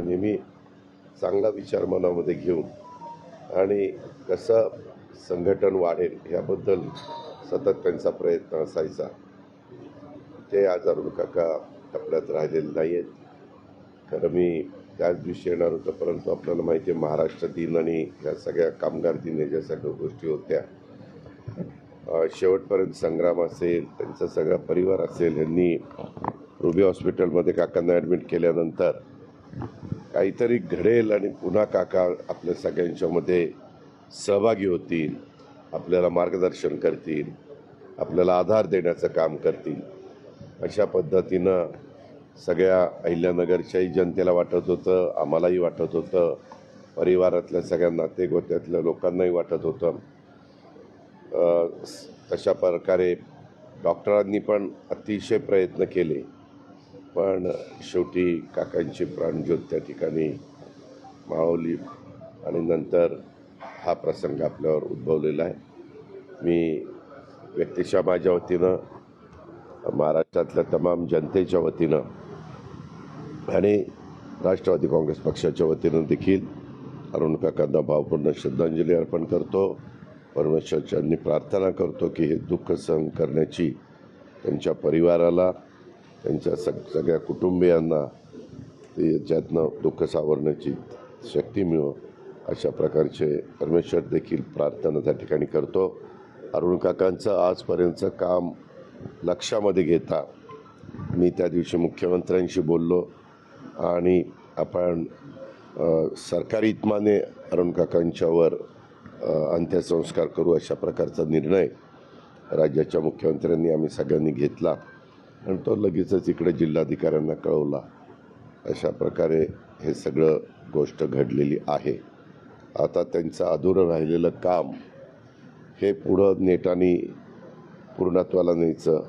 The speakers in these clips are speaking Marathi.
तर नेहमी चांगला विचार मनामध्ये घेऊन आणि कसं संघटन वाढेल याबद्दल सतत त्यांचा प्रयत्न असायचा. ते आज अरुण काका टपल्यात राहिलेले नाही आहेत खरं मी त्याच दिवशी येणार होतं परंतु आपल्याला माहिती आहे महाराष्ट्र दिन आणि ह्या सगळ्या कामगार दिन ह्या ज्या सगळ्या गोष्टी होत्या शेवटपर्यंत संग्राम असेल त्यांचा सगळा परिवार असेल यांनी रुबी हॉस्पिटलमध्ये काकांना ॲडमिट केल्यानंतर काहीतरी घडेल आणि पुन्हा काका आपल्या सगळ्यांच्यामध्ये सहभागी होतील आपल्याला मार्गदर्शन करतील आपल्याला आधार देण्याचं काम करतील. अशा पद्धतीनं सगळ्या अहिल्यानगरच्याही जनतेला वाटत होतं आम्हालाही वाटत होतं परिवारातल्या सगळ्या नातेगोत्यातल्या लोकांनाही वाटत होतं. तशा प्रकारे डॉक्टरांनी पण अतिशय प्रयत्न केले. पण शेवटी काकांची प्राणज्योत त्या ठिकाणी मावली आणि नंतर हा प्रसंग आपल्यावर उद्भवलेला आहे. मी व्यक्तिशः माझ्या वतीनं महाराष्ट्रातल्या तमाम जनतेच्या वतीनं आणि राष्ट्रवादी काँग्रेस पक्षाच्या वतीनं देखील अरुण काकांना भावपूर्ण श्रद्धांजली अर्पण करतो. परमेश्वरच्यांनी प्रार्थना करतो की हे दुःख सहन करण्याची त्यांच्या परिवाराला त्यांच्या सग सगळ्या कुटुंबियांना ते याच्यातनं दुःख सावरण्याची शक्ती मिळो अशा प्रकारचे परमेश्वर देखील प्रार्थना त्या ठिकाणी करतो. अरुण काकांचं आजपर्यंतचं काम लक्षामध्ये घेता मी त्या दिवशी मुख्यमंत्र्यांशी बोललो आणि आपण सरकारी इतमाने अरुण काकांच्यावर अंत्यसंस्कार करू अशा प्रकारचा निर्णय राज्याच्या मुख्यमंत्र्यांनी आम्ही सगळ्यांनी घेतला. आणि तो लगेचच इकडे जिल्हाधिकाऱ्यांना कळवला. अशा प्रकारे हे सगळं गोष्ट घडलेली आहे. आता त्यांचं अधुरं राहिलेलं काम हे पुढं नेटाने पूर्णत्वाला न्यायचं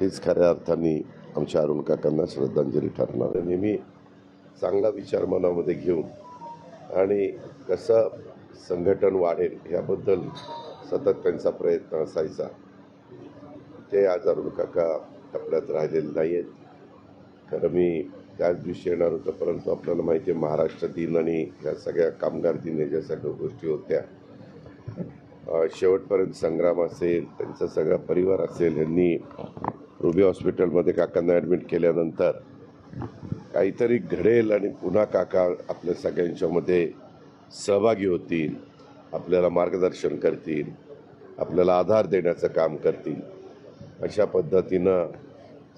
हेच खऱ्या अर्थाने आमच्या अरुण काकांना श्रद्धांजली ठरणार आहे. नेहमी चांगला विचार मनामध्ये घेऊन आणि कसं संघटन वाढेल याबद्दल सतत त्यांचा प्रयत्न असायचा. ते आज अरुण काका टपल्यात राहिलेले नाही आहेत खरं मी त्याच दिवशी येणार होतं परंतु आपल्याला माहिती आहे महाराष्ट्र दिन आणि ह्या सगळ्या कामगार दिन ज्या सगळ्या गोष्टी होत्या शेवटपर्यंत संग्राम असेल त्यांचा सगळा परिवार असेल यांनी रुबी हॉस्पिटलमध्ये काकांना ॲडमिट केल्यानंतर काहीतरी घडेल आणि पुन्हा काका आपल्या सगळ्यांच्यामध्ये सहभागी होतील आपल्याला मार्गदर्शन करतील आपल्याला आधार देण्याचं काम करतील. अशा पद्धतीनं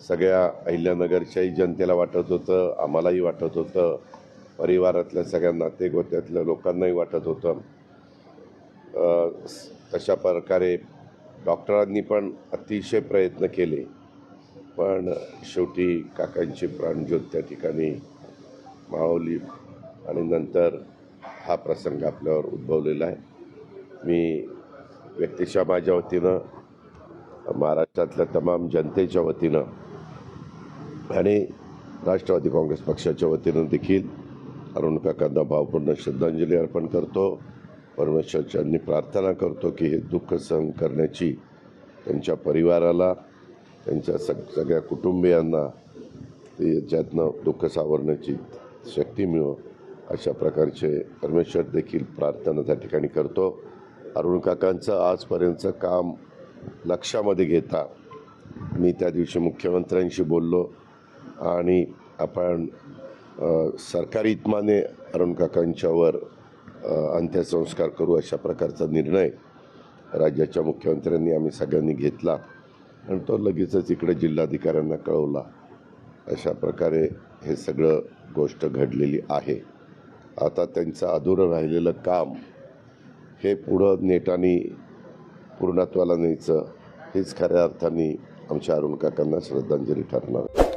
सगळ्या अहिल्यानगरच्याही जनतेला वाटत होतं आम्हालाही वाटत होतं परिवारातल्या सगळ्या नातेगोत्यातल्या लोकांनाही वाटत होतं. तशा प्रकारे डॉक्टरांनी पण अतिशय प्रयत्न केले. पण शेवटी काकांची प्राणज्योत त्या ठिकाणी मावली आणि नंतर हा प्रसंग आपल्यावर उद्भवलेला आहे. मी व्यक्तिशः माझ्या वतीनं महाराष्ट्रातल्या तमाम जनतेच्या वतीनं आणि राष्ट्रवादी काँग्रेस पक्षाच्या वतीनं देखील अरुण काकांना भावपूर्ण श्रद्धांजली अर्पण करतो. परमेश्वरच्यांनी प्रार्थना करतो की हे दुःख सहन करण्याची त्यांच्या परिवाराला त्यांच्या सग सगळ्या कुटुंबियांना ते याच्यातनं दुःख सावरण्याची शक्ती मिळो अशा प्रकारचे परमेश्वर देखील प्रार्थना त्या ठिकाणी करतो. अरुण काकांचं आजपर्यंतचं काम लक्षामध्ये घेता. मी त्या दिवशी मुख्यमंत्र्यांशी बोललो आणि आपण सरकारी इतमाने अरुण काकांच्यावर अंत्यसंस्कार करू अशा प्रकारचा निर्णय राज्याच्या मुख्यमंत्र्यांनी आम्ही सगळ्यांनी घेतला आणि तो लगेचच इकडे जिल्हाधिकाऱ्यांना कळवला. अशा प्रकारे हे सगळं गोष्ट घडलेली आहे. आता त्यांचं अधुरं राहिलेलं काम हे पुढं नेटाने पूर्णत्वाला न्यायचं हेच खऱ्या अर्थाने आमच्या अरुण काकांना श्रद्धांजली ठरणार